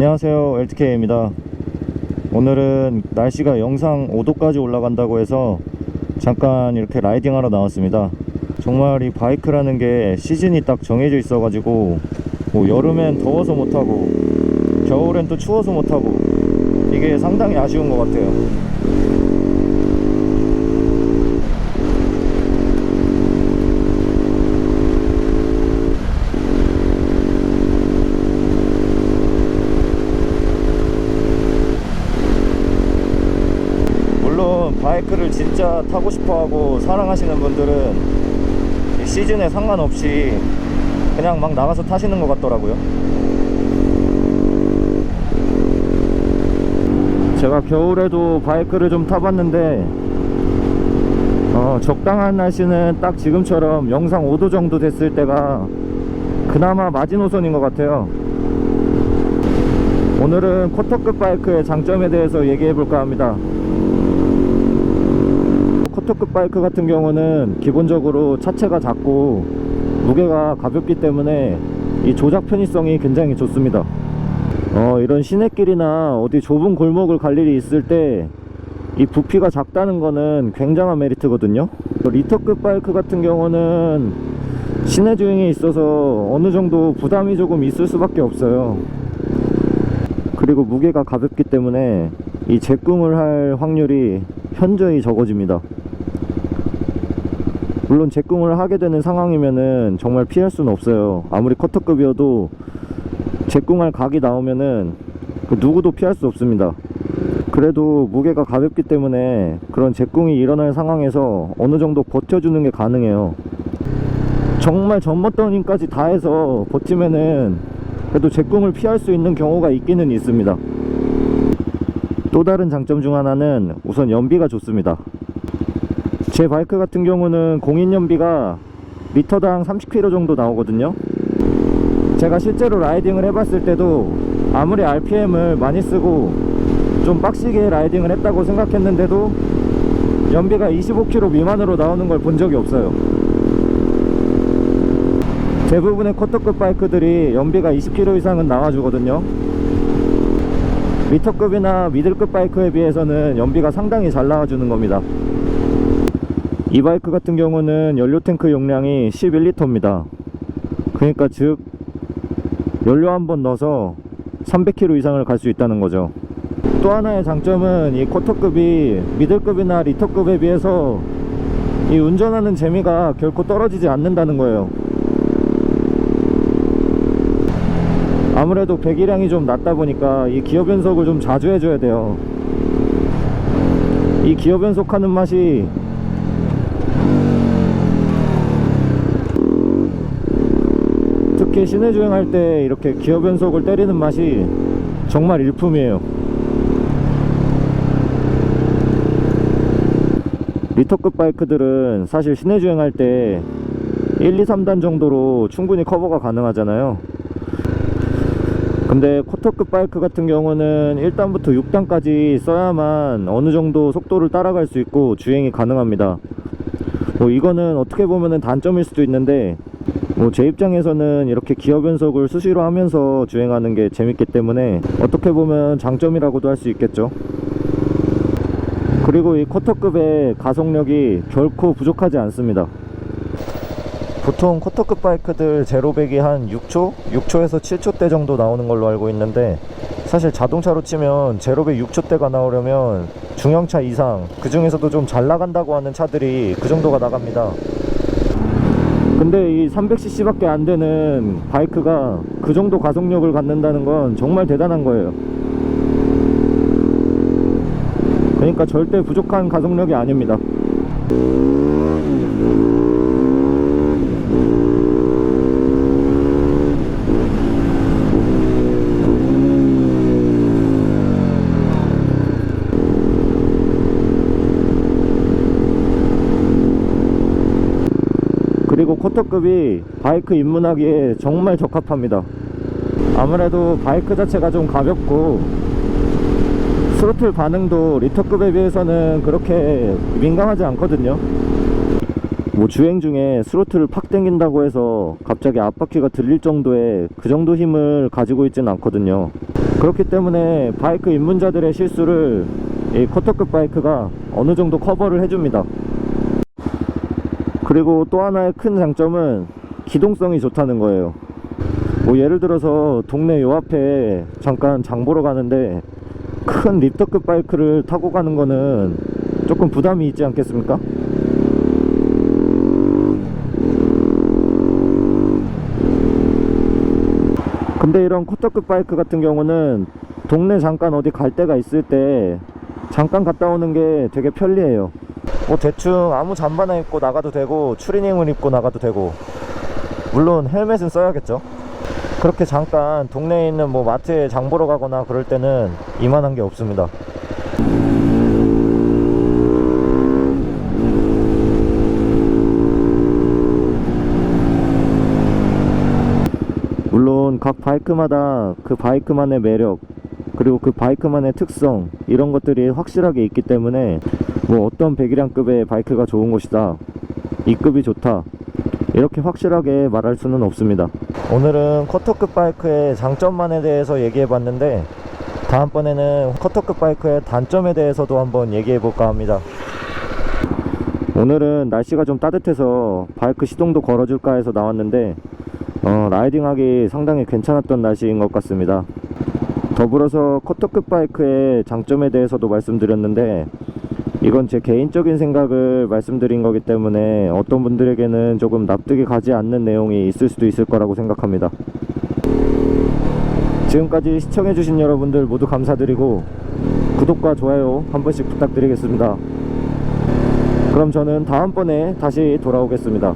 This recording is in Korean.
안녕하세요 LTK입니다. 오늘은 날씨가 영상 5도까지 올라간다고 해서 잠깐 이렇게 라이딩 하러 나왔습니다. 정말 이 바이크라는 게 시즌이 딱 정해져 있어 가지고 뭐 여름엔 더워서 못하고 겨울엔 또 추워서 못하고 이게 상당히 아쉬운 것 같아요 물론 바이크를 진짜 타고 싶어하고 사랑하시는 분들은 이 시즌에 상관없이 그냥 막 나가서 타시는 것 같더라고요. 제가 겨울에도 바이크를 좀 타봤는데 어, 적당한 날씨는 딱 지금처럼 영상 5도 정도 됐을 때가 그나마 마지노선인 것 같아요. 오늘은 쿼터급 바이크의 장점에 대해서 얘기해 볼까 합니다. 쿼터급 바이크 같은 경우는 기본적으로 차체가 작고 무게가 가볍기 때문에 이 조작 편의성이 굉장히 좋습니다. 어, 이런 시내길이나 어디 좁은 골목을 갈 일이 있을 때 이 부피가 작다는 거는 굉장한 메리트거든요. 리터급 바이크 같은 경우는 시내 주행에 있어서 어느 정도 부담이 조금 있을 수밖에 없어요. 그리고 무게가 가볍기 때문에 이 제꿈을 할 확률이 현저히 적어집니다. 물론 제꿈을 하게 되는 상황이면은 정말 피할 수는 없어요. 아무리 커터급이어도 제꿈할 각이 나오면은 그 누구도 피할 수 없습니다. 그래도 무게가 가볍기 때문에 그런 제꿈이 일어날 상황에서 어느 정도 버텨주는 게 가능해요. 정말 전머더닝까지 다 해서 버티면은 그래도 제꿈을 피할 수 있는 경우가 있기는 있습니다. 또 다른 장점 중 하나는 우선 연비가 좋습니다. 제 바이크 같은 경우는 공인 연비가 리터당 30km 정도 나오거든요. 제가 실제로 라이딩을 해봤을 때도 아무리 RPM을 많이 쓰고 좀 빡시게 라이딩을 했다고 생각했는데도 연비가 25km 미만으로 나오는 걸 본 적이 없어요. 대부분의 쿼터급 바이크들이 연비가 20km 이상은 나와주거든요. 리터급이나 미들급 바이크에 비해서는 연비가 상당히 잘 나와주는 겁니다. 이 바이크 같은 경우는 연료 탱크 용량이 11리터입니다. 그러니까 즉 연료 한 번 넣어서 300km 이상을 갈 수 있다는 거죠. 또 하나의 장점은 이 쿼터급이 미들급이나 리터급에 비해서 이 운전하는 재미가 결코 떨어지지 않는다는 거예요. 아무래도 배기량이 좀 낮다 보니까 이 기어 변속을 좀 자주 해줘야 돼요. 이 기어 변속하는 맛이 특히 시내 주행할 때 이렇게 기어 변속을 때리는 맛이 정말 일품이에요. 리터급 바이크들은 사실 시내 주행할 때 1, 2, 3단 정도로 충분히 커버가 가능하잖아요. 근데 쿼터급 바이크 같은 경우는 1단부터 6단까지 써야만 어느 정도 속도를 따라갈 수 있고 주행이 가능합니다. 뭐 이거는 어떻게 보면 단점일 수도 있는데 뭐 제 입장에서는 이렇게 기어 변속을 수시로 하면서 주행하는 게 재밌기 때문에 어떻게 보면 장점이라고도 할 수 있겠죠. 그리고 이 쿼터급의 가속력이 결코 부족하지 않습니다. 보통 쿼터급 바이크들 제로백이 한 6초? 6초에서 7초대 정도 나오는 걸로 알고 있는데 사실 자동차로 치면 제로백 6초대가 나오려면 중형차 이상 그 중에서도 좀 잘 나간다고 하는 차들이 그 정도가 나갑니다. 근데 이 300cc밖에 안 되는 바이크가 그 정도 가속력을 갖는다는 건 정말 대단한 거예요. 그러니까 절대 부족한 가속력이 아닙니다. 그리고 쿼터급이 바이크 입문하기에 정말 적합합니다. 아무래도 바이크 자체가 좀 가볍고 스로틀 반응도 리터급에 비해서는 그렇게 민감하지 않거든요. 뭐 주행 중에 스로틀을 팍 당긴다고 해서 갑자기 앞바퀴가 들릴 정도의 그 정도 힘을 가지고 있지는 않거든요. 그렇기 때문에 바이크 입문자들의 실수를 이 커터급 바이크가 어느 정도 커버를 해줍니다. 그리고 또 하나의 큰 장점은 기동성이 좋다는 거예요. 뭐 예를 들어서 동네 요 앞에 잠깐 장 보러 가는데 큰 립터급 바이크를 타고 가는 거는 조금 부담이 있지 않겠습니까? 근데 이런 코터급 바이크 같은 경우는 동네 잠깐 어디 갈 데가 있을 때 잠깐 갔다 오는 게 되게 편리해요. 뭐 대충 아무 잠바나 입고 나가도 되고 추리닝을 입고 나가도 되고 물론 헬멧은 써야겠죠. 그렇게 잠깐 동네에 있는 뭐 마트에 장 보러 가거나 그럴 때는 이만한 게 없습니다. 물론 각 바이크마다 그 바이크만의 매력 그리고 그 바이크만의 특성 이런 것들이 확실하게 있기 때문에 뭐 어떤 배기량급의 바이크가 좋은 것이다. 이 급이 좋다. 이렇게 확실하게 말할 수는 없습니다. 오늘은 커터급 바이크의 장점만에 대해서 얘기해 봤는데 다음번에는 커터급 바이크의 단점에 대해서도 한번 얘기해 볼까 합니다. 오늘은 날씨가 좀 따뜻해서 바이크 시동도 걸어줄까 해서 나왔는데 어, 라이딩하기 상당히 괜찮았던 날씨인 것 같습니다. 더불어서 커터급 바이크의 장점에 대해서도 말씀드렸는데 이건 제 개인적인 생각을 말씀드린 거기 때문에 어떤 분들에게는 조금 납득이 가지 않는 내용이 있을 수도 있을 거라고 생각합니다. 지금까지 시청해주신 여러분들 모두 감사드리고 구독과 좋아요 한 번씩 부탁드리겠습니다. 그럼 저는 다음번에 다시 돌아오겠습니다.